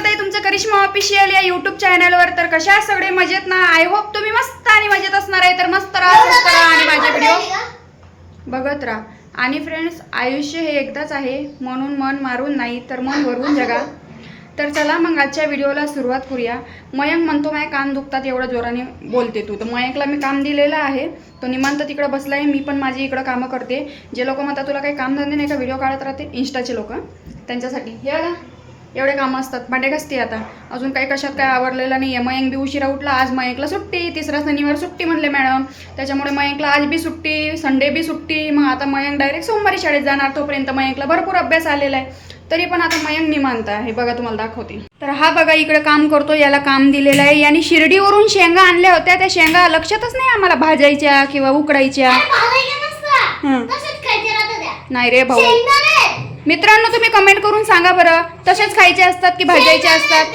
स्वागत आहे तुमचं करिश्मा ऑफिशियल या युट्यूब चॅनलवर तर कशा सगळे? मजेत ना? आय होप तुम्ही मस्त आणि मजेत असणार आहे. तर मस्त राहा राहा आणि माझे व्हिडिओ बघत राहा. आणि फ्रेंड्स आयुष्य हे एकदाच आहे. म्हणून मन मारून नाही तर मन भरून जगा. तर चला मग आजच्या व्हिडिओला सुरुवात करूया. मयंक म्हणतो माझे कान दुखतात एवढं जोराने बोलते तू. तर मयंकला मी काम दिलेलं आहे. तो निमांत तिकडं बसला आहे मी पण माझी इकडं कामं करते. जे लोक म्हणतात तुला काही काम धंदे नाही का? व्हिडिओ काढत राहते? इंस्टाचे लोक. त्यांच्यासाठी. हे बघा. एवढे कामं असतात. भांडे घासते आता. अजून काही कशात काय आवडलेलं नाही आहे मयंक बी उशिरा उठला. आज मयंकला सुट्टी. तिसरा शनिवार सुट्टी म्हणले मॅडम. त्याच्यामुळे मयंकला आज बी सुट्टी संडे बी सुट्टी. मग आता मयंक डायरेक्ट सोमवारी शाळेत जाणार तोपर्यंत मयंकला भरपूर अभ्यास आलेला आहे. तरी पण आता मयंक निमांत आहे. बघा तुम्हाला दाखवते. तर हा बघा इकडे काम करतो. याला काम दिलेलं आहे. यांनी शिर्डीवरून शेंगा आणल्या होत्या. त्या शेंगा लक्षातच नाही आम्हाला भाजायच्या किंवा उकडायच्या. नाही रे भाऊ. मित्रांनो तुम्ही कमेंट करून सांगा बरं तसेच खायचे असतात की भाजायचे असतात?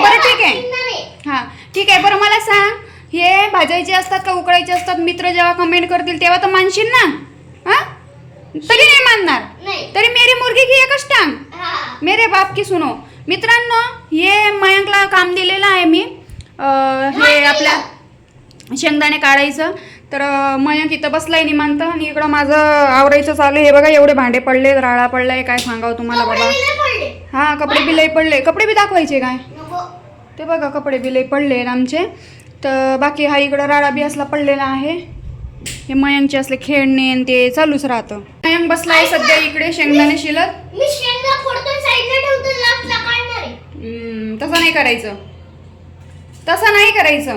बरं ठीक आहे. हां ठीक आहे बरं मला सांग हे भाजायचे असतात का उकडायचे असतात? मित्र जेव्हा कमेंट करतील तेव्हा तर मानशील ना? हां? तरी नाही मानणार. तरी मेरी मुर्गी की एकच टांग. मेरे बाप की सुनो. मित्रांनो हे मयंकला काम दिलेलं आहे मी. हे आपल्या शेंगदाणे काढायचं. तर मयंक इथं बसलाय निमांत आणि इकडं माझं आवरायचं चालू हे बघा एवढे भांडे पडले राळा पडलाय काय सांगावं तुम्हाला बाबा. हा कपडे बी लई पडले. कपडे बी दाखवायचे काय? ते बघा कपडे बी लई पडले आमचे. तर बाकी हा इकडं राडा बी असला पडलेला आहे. हे मयंकचे असले खेळणे आणि ते चालूच राहतं. मयंक बसलाय सध्या इकडे शेंगदाणे शिलत. तसं नाही करायचं. तसं नाही करायचं.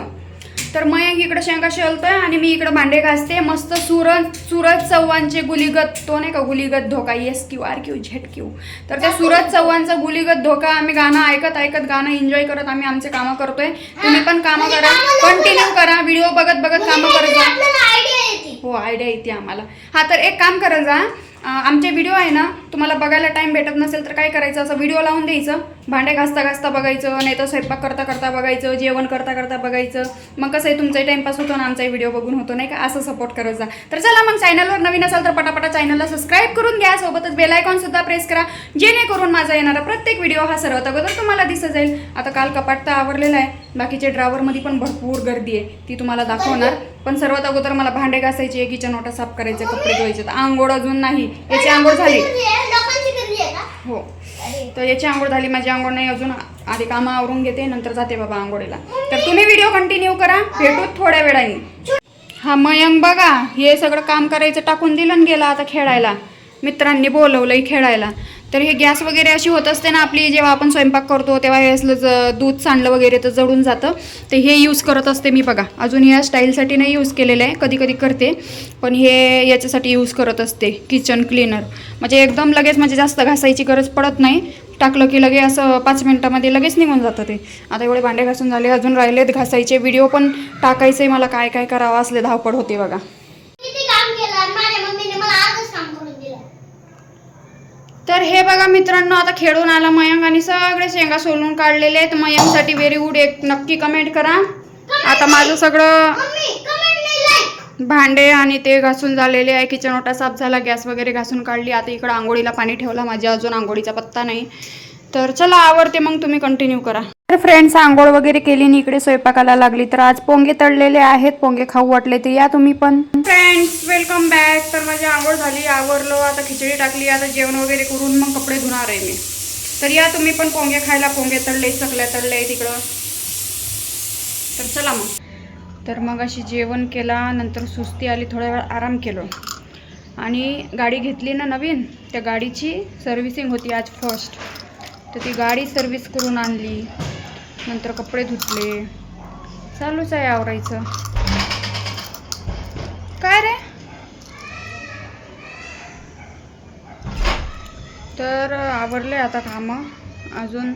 तर मयंक इकडं शेंगा शेलतोय आणि मी इकडं भांडे घासते. मस्त सूरज सूरज चव्हाणचे गुलीगत तो नाही का गुलीगत धोका yes Q R Q Z Q तर त्या सूरज चव्हाणचा गुलीगत धोका आम्ही गाणं ऐकत ऐकत गाणं एन्जॉय करत आम्ही आमचे कामं करतोय. तुम्ही पण कामं करा. कंटिन्यू करा. व्हिडिओ बघत बघत कामं करत जा. हो आयडिया येते आम्हाला. हा तर एक काम करत जा. आमचे व्हिडिओ आहे ना तुम्हाला बघायला टाईम भेटत नसेल तर काय करायचं? असं व्हिडिओ लावून द्यायचं. भांडे घासता घासता बघायचं नाही तर स्वयंपाक करता करता बघायचं जेवण करता करता बघायचं. मग कसं आहे तुमचाही टाइमपास होतो ना आमचाही व्हिडिओ बघून होतो नाही का? असं सपोर्ट करत जा. तर चला मग चॅनलवर नवीन असाल तर पटापटा चॅनलला सबस्क्राईब करून घ्या. सोबतच बेलायकॉनसुद्धा प्रेस करा. जेणेकरून माझा येणारा प्रत्येक व्हिडिओ हा सर्वात अगोदर तुम्हाला दिसत जाईल. आता काल कपाट तर आवरलेला आहे. बाकीचे ड्रावरमध्ये पण भरपूर गर्दी आहे. ती तुम्हाला दाखवणार. पण सर्वात अगोदर मला भांडे घासायचे किचन ओटा साफ करायचे कपडे धुवायचे. तर आंघोळ अजून नाही. याची आंघोळ झाली. हो. तर याची आंघोळ झाली. माझी आंघोळ नाही अजून. आधी कामं आवरून घेते नंतर जाते बाबा आंघोळीला. तर तुम्ही व्हिडिओ कंटिन्यू करा. भेटू थोड्या वेळाने. हा मयंक बघा हे सगळं काम करायचं टाकून दिलं गेला आता खेळायला. मित्रांनी बोलवलंय खेळायला. तर हे गॅस वगैरे अशी होत असते ना आपली जेव्हा आपण स्वयंपाक करतो तेव्हा हे असलं ज दूध सांडलं वगैरे तर जळून जातं. तर हे यूज करत असते मी बघा. अजून या स्टाईलसाठी नाही यूज केलेलं आहे. कधी कधी करते. पण हे याच्यासाठी यूज करत असते. किचन क्लीनर म्हणजे एकदम लगेच म्हणजे जास्त घासायची गरज पडत नाही. टाकलं की लगे असं पाच मिनटामध्ये लगेच निघून जातं ते. आता एवढे भांडे घासून झाले. अजून राहिलेत घासायचे. व्हिडिओ पण टाकायचे मला. काय काय करावं? असले धावपड होते बघा किती काम केलं आणि माझ्या मम्मीने मला आजच काम करून दिलं तर हे बघा मित्रांनो आता खेळून आला मयंक आणि सगळे शेंगा सोलून काढलेले आहेत. मयंकसाठी व्हेरी गुड एक नक्की कमेंट करा. आता माझं सगळं भांडे आणि ते घासून झालेले आहे. किचन ओटा साफ झाला गॅस वगैरे घासून काढली. आता इकडं आंघोळीला पाणी ठेवला. माझ्या अजून आंघोळीचा पत्ता नाही. तर चला आवडते मग तुम्ही कंटिन्यू करा. तर फ्रेंड्स आंघोळ वगैरे केली आणि इकडे स्वयंपाकाला लागली तर आज पोंगे तळलेले आहेत. पोंगे खाऊ वाटले तर या तुम्ही पण. फ्रेंड्स वेलकम बॅक तर माझी आंघोळ झाली आवरलो आता खिचडी टाकली आता जेवण वगैरे करून मग कपडे धुणार आहे मी. तर या तुम्ही पण पोंगे खायला पोंगे तळले चकल्या तळले तिकडं तर चला मग. तर मग अशी जेवण केला नंतर सुस्ती आली थोड्या वेळ आराम केलो. आणि गाडी घेतली ना नवीन त्या गाडीची सर्व्हिसिंग होती आज फर्स्ट तर ती गाडी सर्व्हिस करून आणली. नंतर कपडे धुतले. चालूच आहे आवरायचं. काय रे? तर आवरले आता कामं. अजून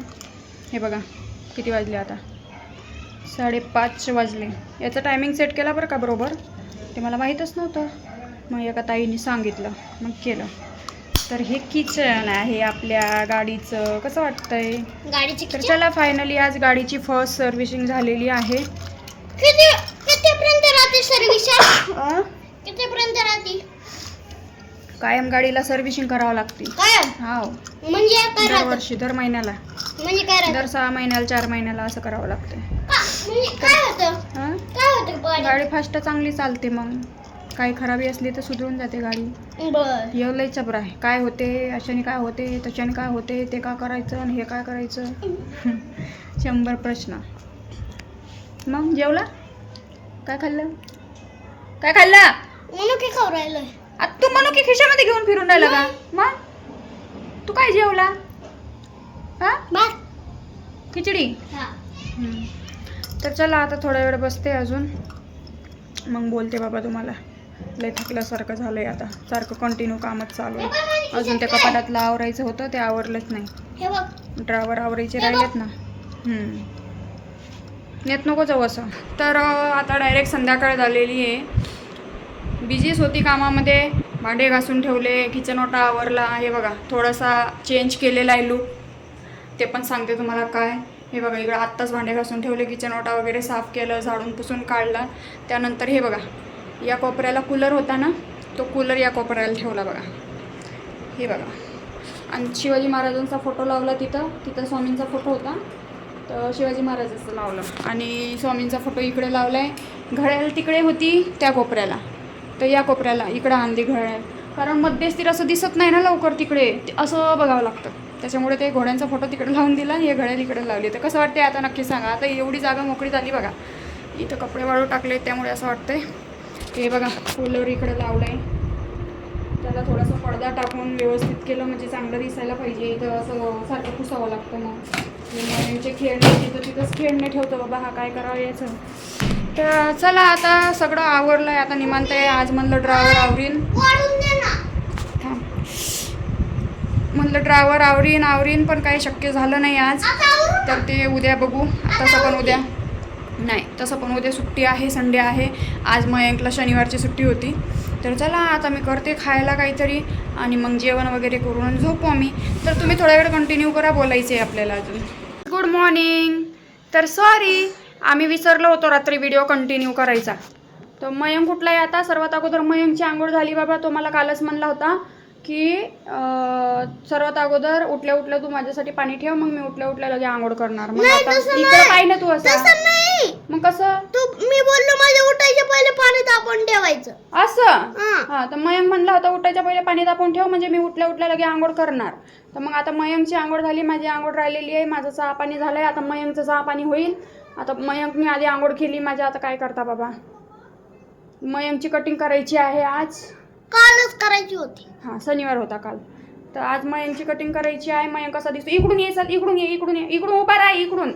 हे बघा किती वाजले आता? साडेपाच वाजले. याचं टायमिंग सेट केला बरं का बरोबर? ते मला माहीतच नव्हतं. मग एका ताईने सांगितलं मग केलं. तर हे किचन आहे आपल्या गाडीचं. कसं वाटतंय? गाडीची तर चला फायनली आज गाडीची फर्स्ट सर्व्हिसिंग झालेली आहे. किती कितीपर्यंत राहते सर्व्हिस अं? कितीपर्यंत राहते? कायम गाडीला सर्व्हिसिंग करावं लागते. काय हो म्हणजे काय राहतं? दरवर्षी दर महिन्याला. म्हणजे काय राहतं? दर सहा महिन्याला चार महिन्याला असं करावं लागतं का- म्हणजे काय होतं? हा काय होतं? गाडी गाडी फास्ट चांगली चालते मग. काही खराबी असली तर सुधरून जाते गाडी. बर. लय चबर आहे. काय होते अशाने काय होते त्याच्याने काय होते ते का करायचं आणि हे काय करायचं? शंभर प्रश्न. मग जेवला? काय खाल्लं? काय खाल्लं? म्हणून काय खाऊ राहिलोय. आता तू म्हणू की खिशामध्ये घेऊन फिरून राहिला का? मग? तू काय जेवला? हा? खिचडी. तर चला आता थोडा वेळ बसते अजून. मग बोलते बाबा तुम्हाला. लय थकल्यासारखं झालंय आता. सारखं कंटिन्यू कामच चालू आहे. अजून त्या कपाटातलं आवरायचं होतं ते आवरलंच नाही. बघ. ड्रायव्हर आवरायचे राहिलेत ना. नेत नको जाऊ असं. तर आता डायरेक्ट संध्याकाळ झालेली आहे. बिझीच होती कामामध्ये. भांडे घासून ठेवले किचन ओटा आवरला. हे बघा थोडासा चेंज केलेला आहे लूक ते पण सांगते तुम्हाला काय. हे बघा इकडं आत्ताच भांडे घासून ठेवले किचन ओटा वगैरे साफ केलं झाडून पुसून काढला. त्यानंतर हे बघा या कोपऱ्याला कूलर होता ना तो कूलर या कोपऱ्याला ठेवला बघा. हे बघा. आणि शिवाजी महाराजांचा फोटो लावला तिथं तिथं स्वामींचा फोटो होता. तर शिवाजी महाराजांचं लावलं. आणि स्वामींचा फोटो इकडे लावला आहे घड्याळ तिकडे होती त्या कोपऱ्याला. तर या कोपऱ्याला इकडं आणली घड्याळ. कारण मध्यस्थीर असं दिसत नाही ना लवकर तिकडे. ते असं बघावं लागतं. त्याच्यामुळे ते घोड्यांचा फोटो तिकडे लावून दिला. हे घड्याळ इकडे लावली. तर कसं वाटते आता नक्की सांगा. आता एवढी जागा मोकळी झाली बघा. इथं कपडे वाळू टाकले त्यामुळे असं वाटतंय. हे बघा कूलर इकडे लावलं आहे त्याला थोडासा पडदा टाकून व्यवस्थित केलं म्हणजे चांगलं दिसायला पाहिजे. इथं असं सारखं पुसावं लागतं मग. खेळणे तिथं तिथंच खेळणे ठेवतो. बाबा हा काय करावं याचं? तर चला आता सगळं आवरलं आहे आता निमांत आहे. आज म्हणलं ड्रायव्हर आवरीन. थांब. म्हणलं ड्रायव्हर आवरीन आवरीन पण काही शक्य झालं नाही आज. तर ते उद्या बघू. तसं पण उद्या. नाही तसं पण उद्या सुट्टी आहे संडे आहे. आज मयंकला शनिवारची सुट्टी होती. तर चला आता मी करते खायला काहीतरी आणि मग जेवण वगैरे करून झोपू आम्ही. तर तुम्ही थोड्या वेळ कंटिन्यू करा बोलायचे आपल्याला अजून. गुड मॉर्निंग तर सॉरी आम्ही विसरलो होतो रात्री व्हिडिओ कंटिन्यू करायचा. तर मयंक कुठला आता सर्वात अगोदर मयंकची आंघोळ झाली बाबा तो मला कालच म्हणला होता. की सर्वात अगोदर उठल्या उठल्या तू माझ्यासाठी पाणी ठेव मग मी उठल्या उठल्या लगे आंघोळ करणार. मग नाही, आता तसं इकडे नाही. पाहिजे तू असं. तसं नाही. मग कसं? तू मी बोललो माझ्या उठायच्या पहिले पाणी तापण ठेवायचं. असं? हा. हा तर मयंक म्हणला होता उठायच्या पहिले पाणी तापवून ठेव म्हणजे मी उठल्या उठल्या लगे आंघोळ करणार. तर मग आता मयंकची आंघोळ झाली माझी आंघोळ राहिलेली आहे माझं चहा पाणी झालंय आता मयंकचं चहा पाणी होईल. आता मयंकने आधी आंघोळ केली माझ्या आता काय करता बाबा? मयंकची कटिंग करायची आहे आज. कालच करायची होती. हा शनिवार होता काल. तर आज मयंकची कटिंग करायची आहे. मयंक कसा दिसतो? इकडून ये चल. इकडून ये इकडून ये. इकडून उभा राहा इकडून.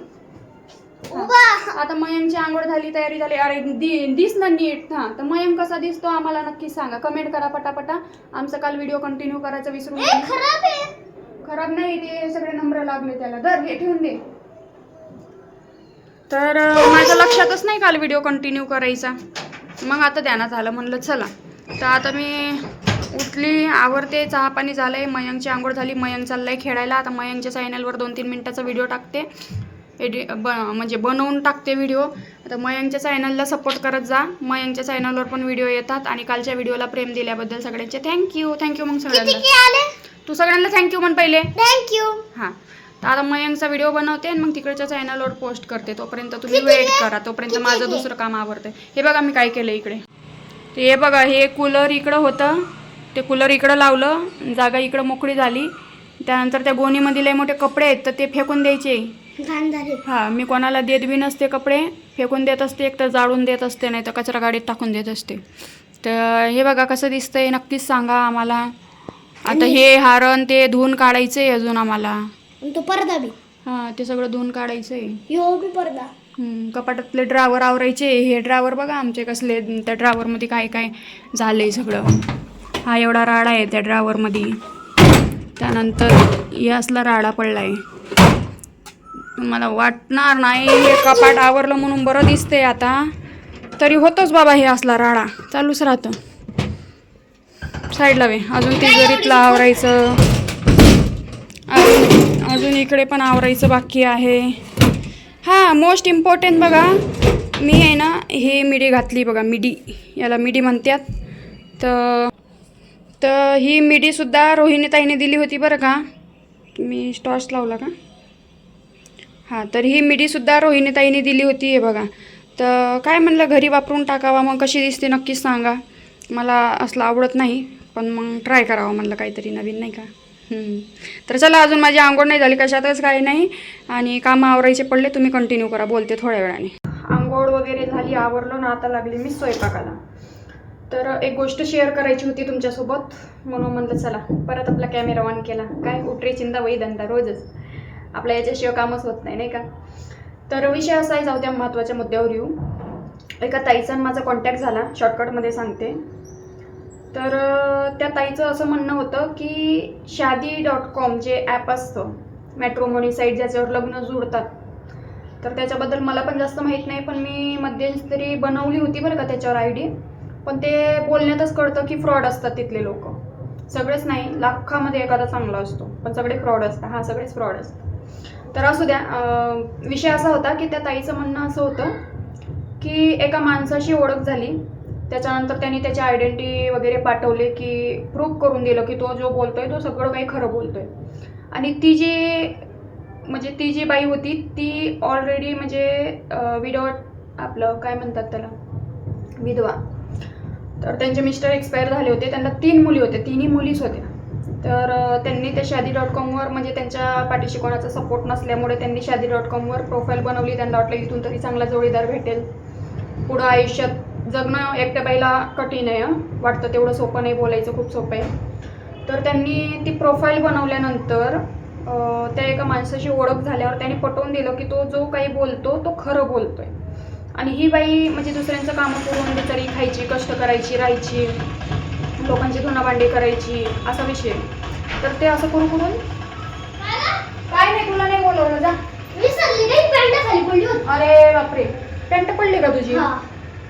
उभा आता मयंकची आंघोळ झाली तयारी झाली. अरे दि दिस ना नीट. हा तर मयंक कसा दिसतो आम्हाला नक्की सांगा. कमेंट करा पटापटा. आमचा काल व्हिडिओ कंटिन्यू करायचं गेले. खराब आहे. खराब नाही ते सगळे नंबर लागले त्याला. दर हे ठेवून दे. तर अं, माझ्या लक्षातच नाही काल व्हिडिओ कंटिन्यू करायचा. मग आता ध्यानात आलं. म्हणलं चला. तर आता मी उठली आवरते चहा पाणी झालंय मयंकची आंघोळ झाली मयंक चाललाय खेळायला. आता मयंकच्या चॅनलवर दोन तीन मिनिटाचा व्हिडिओ टाकते. एडि ब म्हणजे बनवून टाकते व्हिडिओ. आता मयंकच्या चॅनलला सपोर्ट करत जा. मयंकच्या चॅनलवर पण व्हिडिओ येतात आणि कालच्या व्हिडिओला प्रेम दिल्याबद्दल सगळ्यांचे थँक्यू थँक्यू मग सगळ्यांना. तू सगळ्यांना थँक्यू म्हण पहिले. थँक्यू हां. तर आता मयंकचा व्हिडिओ बनवते आणि मग तिकडच्या चॅनलवर पोस्ट करते. तोपर्यंत तुम्ही वेट करा. तोपर्यंत माझं दुसरं काम आवडते हे बघा मी काय केलं इकडे. ते हे बघा हे कूलर इकडं होतं. ते कूलर इकडं लावलं जागा इकडं मोकळी झाली. त्यानंतर त्या गोणीमध्ये लय मोठे कपडे आहेत तर ते फेकून द्यायचे. हां मी कोणाला देत बी नसते कपडे फेकून देत असते एक तर जाळून देत असते नाही तर कचरा गाडीत टाकून देत असते. तर हे बघा कसं दिसतंय नक्कीच सांगा आम्हाला. आता हे हारण ते धुवून काढायचं आहे अजून आम्हाला. तो पडदा बी. हां ते सगळं धुवून काढायचं आहे पडदा. कपाटातले ड्रावर आवरायचे. हे ड्रावर बघा आमचे कसले त्या ड्रावरमध्ये काय काय झालंय सगळं. हा एवढा राडा आहे त्या ड्रावरमध्ये त्यानंतर हे असला राडा पडलाय. मला वाटणार नाही हे कपाट आवरलं म्हणून बरं दिसतंय आता. तरी होतोच बाबा हे असला राडा. चालूच राहतं. साईडला वे. अजून तिजोरीतलं आवरायचं. अजून अजून इकडे पण आवरायचं बाकी आहे. हां मोस्ट इम्पॉर्टंट बघा. मी आहे ना हे मिडी घातली बघा मिडी. याला मिडी म्हणतात तर तर ही मिडीसुद्धा रोहिणीताईने दिली होती बरं का. मी स्टॉच लावला का? हां तर ही मिडीसुद्धा रोहिणीताईने दिली होती हे बघा. तर काय म्हणलं घरी वापरून टाकावा मग कशी दिसते नक्कीच सांगा. मला असलं आवडत नाही पण मग ट्राय करावं म्हणलं काहीतरी नवीन नाही का? तर चला अजून माझी आंघोळ नाही झाली कशातच काही नाही. आणि कामं आवरायचे पडले तुम्ही कंटिन्यू करा बोलते थोड्या वेळाने. आंघोळ वगैरे झाली आवरलो ना आता लागली मी स्वयंपाकाला. तर एक गोष्ट शेअर करायची होती तुमच्यासोबत. म्हणून म्हणलं चला परत आपला कॅमेरा ऑन केला. काय उठरे चिंता वही धंदा रोजच. आपल्या याच्याशिवाय कामच होत नाही नाही का? तर विषय असा आहे जाऊ त्या महत्त्वाच्या मुद्द्यावर येऊ. एका ताईचा माझा कॉन्टॅक्ट झाला शॉर्टकटमध्ये सांगते. तर त्या ताईचं असं म्हणणं होतं की शादी डॉट कॉम जे ॲप असतं मॅट्रोमोनी साईट ज्याच्यावर लग्न जुळतात तर त्याच्याबद्दल मला पण जास्त माहीत नाही पण मी मध्यंतरी बनवली होती बरं का त्याच्यावर आय डी. पण ते बोलण्यातच कळतं की फ्रॉड असतात तिथले लोक. सगळेच नाही लाखामध्ये एखादा चांगला असतो पण सगळे फ्रॉड असतात. हां सगळेच फ्रॉड असतात. तर असू द्या विषय असा होता की त्या ताईचं म्हणणं असं होतं की एका माणसाशी ओळख झाली त्याच्यानंतर त्यांनी त्याची आयडेंटिटी वगैरे पाठवले की प्रूफ करून दिलं की तो जो बोलतो आहे तो सगळं काही खरं बोलतो आहे आणि ती जी म्हणजे ती जी बाई होती ती ऑलरेडी म्हणजे विडो आपलं काय म्हणतात त्याला? विधवा. तर त्यांचे मिस्टर एक्सपायर झाले होते त्यांना तीन मुली होत्या तिन्ही मुलीच होत्या. तर त्यांनी त्या शादी डॉट कॉमवर म्हणजे त्यांच्या पाठीशी कोणाचा सपोर्ट नसल्यामुळे त्यांनी शादी डॉट कॉमवर प्रोफाईल बनवली. त्यांना वाटलं इथून तरी चांगला जोडीदार भेटेल. पुढं आयुष्यात जगणं एकट्या बाईला कठीण आहे हं. वाटतं तेवढं सोपं नाही बोलायचं खूप सोपं आहे. तर त्यांनी ती प्रोफाईल बनवल्यानंतर अं, त्या एका माणसाशी ओळख झाल्यावर त्यांनी पटवून दिलं की तो जो काही बोलतो तो खरं बोलतोय. आणि ही बाई म्हणजे दुसऱ्यांचं कामं करून बिचारी खायची कष्ट करायची राहायची लोकांची धुणाभांडी करायची असा विषय. तर ते असं करू करून काय नाही तुला नाही बोलवलं जा. अरे बापरे. पॅन्ट पडली का तुझी? हा.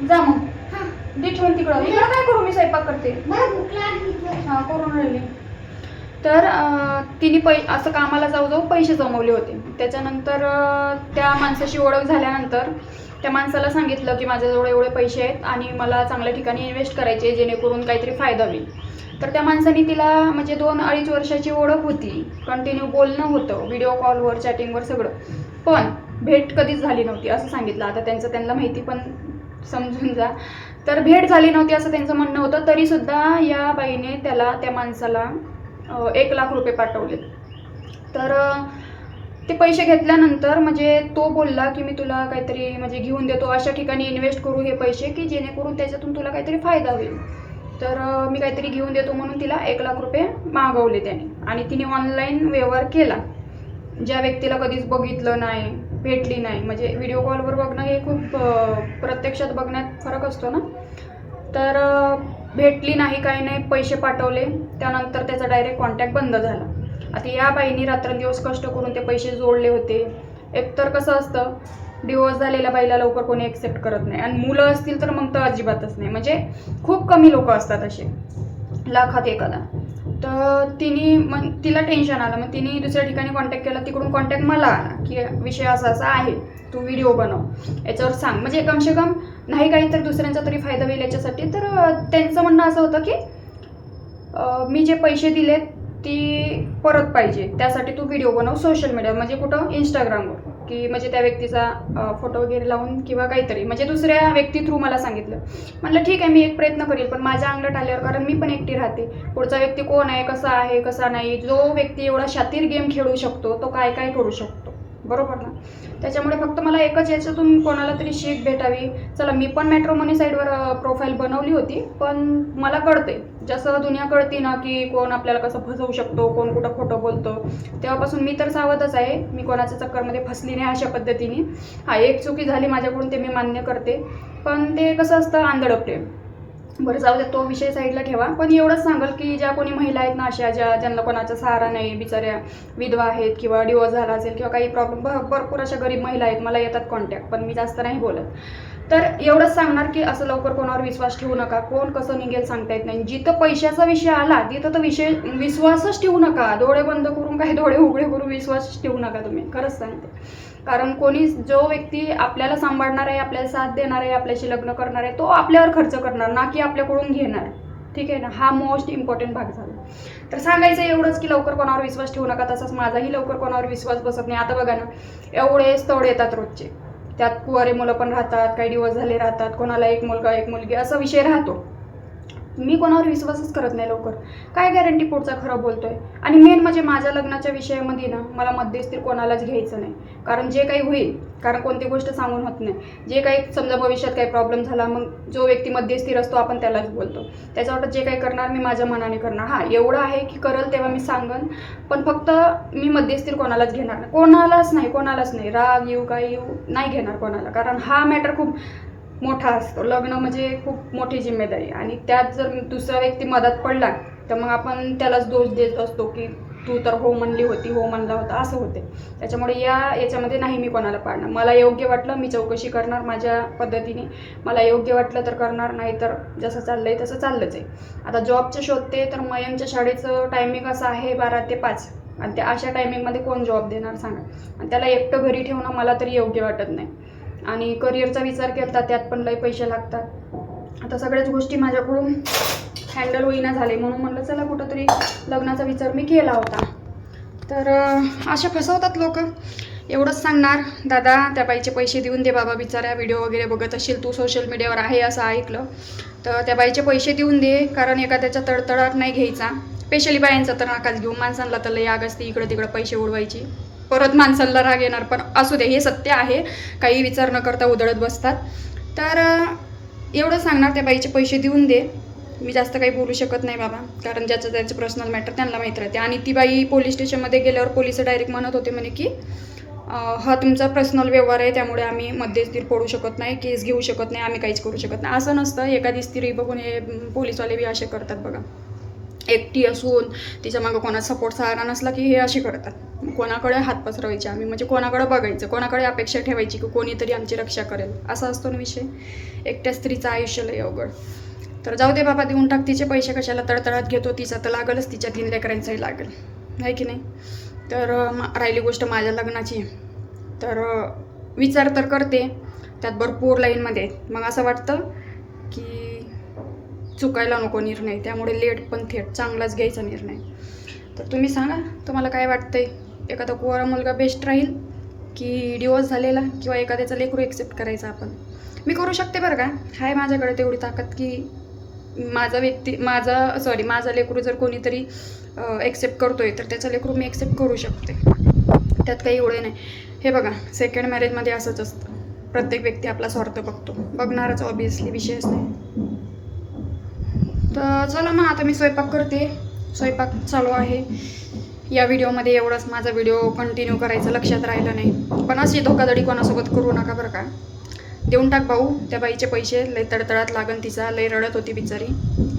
जा मग. हा. दे ठेवून तिकडं. इकडं काय करू? मी स्वयंपाक करते. मला भूक लागली हा करून राहिली. तर अं, तिने पै असं कामाला जाऊ जाऊ पैसे जमवले होते. त्याच्यानंतर अं, त्या माणसाशी ओळख झाल्यानंतर त्या माणसाला सांगितलं की माझ्याजवळ एवढे पैसे आहेत आणि मला चांगल्या ठिकाणी इन्व्हेस्ट करायचे जेणेकरून काहीतरी फायदा होईल. तर त्या माणसाने तिला म्हणजे दोन अडीच वर्षाची ओळख होती. कंटिन्यू बोलणं होतं. व्हिडिओ कॉलवर चॅटिंगवर सगळं. पण भेट कधीच झाली नव्हती असं सांगितलं. आता त्यांचं त्यांना माहिती पण समजून जा. तर भेट झाली नव्हती असं त्यांचं म्हणणं होतं तरीसुद्धा या बाईने त्याला त्या माणसाला एक लाख रुपये पाठवले. तर ते पैसे घेतल्यानंतर म्हणजे तो बोलला की मी तुला काहीतरी म्हणजे घेऊन देतो अशा ठिकाणी इन्व्हेस्ट करू हे पैसे की जेणेकरून त्याच्यातून तुला काहीतरी फायदा होईल. तर मी काहीतरी घेऊन देतो म्हणून तिला एक लाख रुपये मागवले त्याने. आणि तिने ऑनलाईन व्यवहार केला. ज्या व्यक्तीला कधीच बघितलं नाही भेटली नाही. म्हणजे व्हिडिओ कॉलवर बघणं हे खूप प्रत्यक्षात बघण्यात फरक असतो ना? तर भेटली नाही काही नाही पैसे पाठवले. त्यानंतर त्याचा डायरेक्ट कॉन्टॅक्ट बंद झाला. आता या बाईंनी रात्रंदिवस कष्ट करून ते पैसे जोडले होते. एकतर कसं असतं डिवोर्स झालेल्या बाईला लवकर कोणी एक्सेप्ट करत नाही. आणि मुलं असतील तर मग तर अजिबातच नाही. म्हणजे खूप कमी लोक असतात असे. लाखात एखादा तर तिने मग तिला टेन्शन आलं. मग तिने दुसऱ्या ठिकाणी कॉन्टॅक्ट केला. तिकडून कॉन्टॅक्ट मला आला की विषय असा असा आहे. तू व्हिडिओ बनव. याच्यावर सांग. म्हणजे कमसे कम नाही काही तर दुसऱ्यांचा तरी फायदा होईल याच्यासाठी. तर त्यांचं म्हणणं असं होतं की मी जे पैसे दिलेत ती परत पाहिजे. त्यासाठी तू व्हिडिओ बनव सोशल मीडियावर म्हणजे कुठं? इंस्टाग्रामवर की म्हणजे त्या व्यक्तीचा फोटो वगैरे लावून किंवा काहीतरी. म्हणजे दुसऱ्या व्यक्ती थ्रू मला सांगितलं. म्हटलं ठीक आहे मी एक प्रयत्न करेल पण माझ्या अंगलट आल्यावर कारण मी पण एकटी राहते. पुढचा व्यक्ती कोण आहे कसा आहे कसा नाही जो व्यक्ती एवढा शातीर गेम खेळू शकतो तो काय काय करू शकतो. बरोबर ना? त्याच्यामुळे फक्त मला एकच याच्यातून कोणाला तरी शीख भेटावी. चला मी पण मॅट्रोमनी साईडवर प्रोफाईल बनवली होती पण मला कळते जसं दुनिया कळती ना की कोण आपल्याला कसं फसवू शकतो कोण कुठं खोटं बोलतो. तेव्हापासून मी तर सावधच आहे. मी कोणाच्या चक्करमध्ये फसली नाही अशा पद्धतीने. हा एक चुकी झाली माझ्याकडून ते मी मान्य करते. पण ते कसं असतं आंधळं प्रेम. बरं जाऊ दे तो विषय साईडला ठेवा. पण एवढंच सांगाल की ज्या कोणी महिला आहेत ना अशा ज्या ज्यांना कोणाचा सहारा नाही बिचाऱ्या विधवा आहेत किंवा डिवोर्स झाला असेल किंवा काही प्रॉब्लेम भरपूर अशा गरीब महिला आहेत मला येतात कॉन्टॅक्ट पण मी जास्त नाही बोलत. तर एवढंच सांगणार की असं लवकर कोणावर विश्वास ठेवू नका. कोण कसं निघेल सांगता येत नाही. जिथं पैशाचा विषय आला तिथं तर विषय विश्वासच ठेवू नका. डोळे बंद करून काही डोळे उघडे करून विश्वास ठेवू नका तुम्ही. खरंच सांगते. कारण कोणी जो व्यक्ती आपल्याला सांभाळणार आहे आपल्याला साथ देणार आहे आपल्याशी लग्न करणार आहे तो आपल्यावर खर्च करणार ना की आपल्याकडून घेणार. ठीक आहे ना? हा मोस्ट इम्पॉर्टंट भाग झाला. तर सांगायचं एवढंच की लवकर कोणावर विश्वास ठेवू नका तसंच माझाही लवकर कोणावर विश्वास बसत नाही. आता बघा ना एवढे स्थळ येतात रोजचे. त्यात कुवारे मुलं पण राहतात काही दिवस झाले राहतात कोणाला एक मुलगा एक मुलगी असा विषय राहतो. मी कोणावर विश्वासच करत नाही लवकर. काय गॅरंटी पुढचा खरं बोलतोय? आणि मेन म्हणजे माझ्या लग्नाच्या विषयामध्ये ना मला मध्यस्थी कोणालाच घ्यायचं नाही. कारण जे काही होईल कारण कोणती गोष्ट सांगून होत नाही. जे काही समजा भविष्यात काही प्रॉब्लेम झाला मग जो व्यक्ती मध्यस्थीर असतो आपण त्यालाच बोलतो. त्याच्यावर जे काही करणार मी माझ्या मनाने करणार. हां एवढं आहे की करल तेव्हा मी सांगन पण फक्त मी मध्यस्थीर कोणालाच घेणार कोणालाच नाही कोणालाच नाही. राग येऊ काय येऊ नाही घेणार कोणाला. कारण हा मॅटर खूप मोठा असतो. लग्न म्हणजे खूप मोठी जिम्मेदारी. आणि त्यात जर दुसरा व्यक्ती मदत पडला तर मग आपण त्यालाच दोष देत असतो की तू तर हो म्हणली होती हो म्हणला होता असं होते. त्याच्यामुळे या याच्यामध्ये नाही मी कोणाला पाडणार मला योग्य वाटलं मी चौकशी करणार माझ्या पद्धतीने. मला योग्य वाटलं तर करणार नाही तर जसं आहे तसं चाललंच आहे. आता जॉबचे शोधते तर मयंकच्या शाळेचं टायमिंग असं आहे बारा ते पाच. आणि त्या अशा टायमिंगमध्ये कोण जॉब देणार सांगा. आणि त्याला एकटं घरी ठेवणं मला तरी योग्य वाटत नाही. आणि करिअरचा विचार केला त्यात पण लई पैसे लागतात. आता सगळ्याच गोष्टी माझ्याकडून हँडल होईना झाले. म्हणून म्हणलं चला कुठंतरी लग्नाचा विचार मी केला होता. तर असे फसवतात लोक. एवढंच सांगणार दादा त्या बाईचे पैसे देऊन दे बाबा बिचाऱ्या व्हिडिओ वगैरे बघत असशील तू सोशल मीडियावर आहे असं ऐकलं. तर त्या बाईचे पैसे देऊन दे कारण एखाद्याच्या तडतडाट नाही घ्यायचा. स्पेशली बायांचा तर नाकाच घेऊ माणसांना तर लई आग असते इकडं तिकडं पैसे उडवायची. परत माणसाला राग येणार पण असू दे हे सत्य आहे. काही विचार न करता उधळत बसतात. तर एवढं सांगणार त्या बाईचे पैसे देऊन दे. मी जास्त काही बोलू शकत नाही बाबा कारण ज्याचं त्याचं पर्सनल मॅटर त्यांना माहीत राहते. आणि ती बाई पोलीस स्टेशनमध्ये गेल्यावर पोलीस डायरेक्ट म्हणत होते म्हणे की हा तुमचा पर्सनल व्यवहार आहे त्यामुळे आम्ही मध्यस्थीर पडू शकत नाही केस घेऊ शकत नाही आम्ही काहीच करू शकत नाही. असं नसतं एखादी स्त्री बघून हे पोलिसवाले पोलीसवाले बी असे करतात बघा. एकटी असून तिच्या मागं कोणाचा सपोर्ट सहारा नसला की हे असे करतात. कोणाकडे हात पसरवायचे आम्ही? म्हणजे कोणाकडे बघायचं? कोणाकडे अपेक्षा ठेवायची की कोणीतरी आमची रक्षा करेल? असा असतो ना विषय. एकट्या स्त्रीचं आयुष्य लय अवघड. तर जाऊ दे बाबा देऊन टाक तिचे पैसे. कशाला तळतळात घेतो? तिचा तर लागलच. तिच्या तीन लेकरांचाही लागेल. आहे की नाही? तर मा- राहिली गोष्ट माझ्या लग्नाची. तर विचार तर करते. त्यात भरपूर लाईनमध्ये आहेत. मग असं वाटतं की चुकायला नको निर्णय. त्यामुळे लेट पण थेट चांगलाच घ्यायचा निर्णय. तर तुम्ही सांगा तुम्हाला काय वाटतंय? एखादा कुवारा मुलगा बेस्ट राहील की डिवोर्स झालेला किंवा एखाद्याचा लेकरू एक्सेप्ट करायचा आपण? मी करू शकते बरं का? आहे माझ्याकडे तेवढी ताकद की माझा व्यक्ती माझा सॉरी माझा लेकरू जर कोणीतरी एक्सेप्ट करतोय तर त्याचा लेकरू मी एक्सेप्ट करू शकते. त्यात काही एवढे नाही. हे बघा सेकंड मॅरेजमध्ये असंच असतं. प्रत्येक व्यक्ती आपला स्वार्थ बघतो. बघणारच ऑबियसली विषयच नाही. तर चला मग आता मी स्वयंपाक करते. स्वयंपाक चालू आहे. या व्हिडिओमध्ये एवढंच. माझा व्हिडिओ कंटिन्यू करायचं लक्षात राहिलं नाही. पण अशी धोकाधडी कोणासोबत करू नका बरं का. देऊन टाक भाऊ त्या बाईचे पैसे. लय तडतडात लागन तिचा. लय रडत होती बिचारी.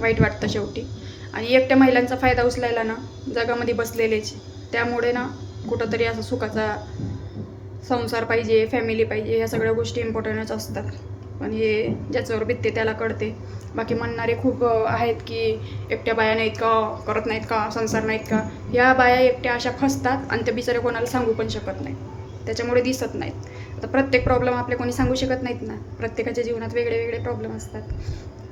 वाईट वाटतं शेवटी. आणि एकट्या महिलांचा फायदा उचलायला ना जगामध्ये बसलेलेच. त्यामुळे ना कुठंतरी असा सुखाचा संसार पाहिजे फॅमिली पाहिजे ह्या सगळ्या गोष्टी इम्पॉर्टंटच असतात. पण हे ज्याच्यावर बितते त्याला कळते. बाकी म्हणणारे खूप आहेत की एकट्या बाया नाहीत का करत नाहीत का संसार नाहीत का? ह्या बाया एकट्या अशा फसतात आणि त्या बिचारे कोणाला सांगू पण शकत नाहीत. त्याच्यामुळे दिसत नाहीत. आता प्रत्येक प्रॉब्लेम आपले कोणी सांगू शकत नाहीत ना? प्रत्येकाच्या जीवनात वेगळे वेगळे प्रॉब्लेम असतात.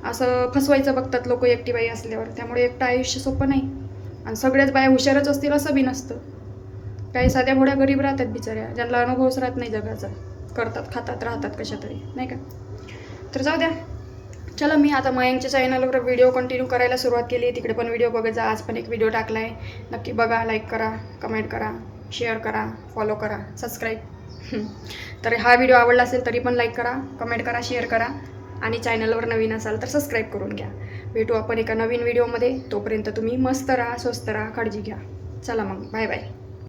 असं फसवायचं बघतात लोक एकटी बाई असल्यावर. त्यामुळे एकटं आयुष्य सोपं नाही. आणि सगळ्याच बाया हुशारच असतील असं बी नसतं. काही साध्या भोड्या गरीब राहतात बिचाऱ्या ज्यांना अनुभवच राहत नाही जगाचा. करतात खातात राहतात कशा तरी नाही का? तर जाऊ द्या. चला मी आता मयांच्या चॅनलवर व्हिडिओ कंटिन्यू करायला सुरुवात केली. तिकडे पण व्हिडिओ बघत जा. आज पण एक व्हिडिओ टाकला आहे नक्की बघा लाईक करा कमेंट करा शेअर करा फॉलो करा सबस्क्राईब तर हा व्हिडिओ आवडला असेल तरी पण लाईक करा कमेंट करा शेअर करा. आणि चॅनलवर नवीन असाल तर सबस्क्राईब करून घ्या. भेटू आपण एका नवीन व्हिडिओमध्ये तोपर्यंत तुम्ही मस्त राहा स्वस्त राहा काळजी घ्या. चला मग बाय बाय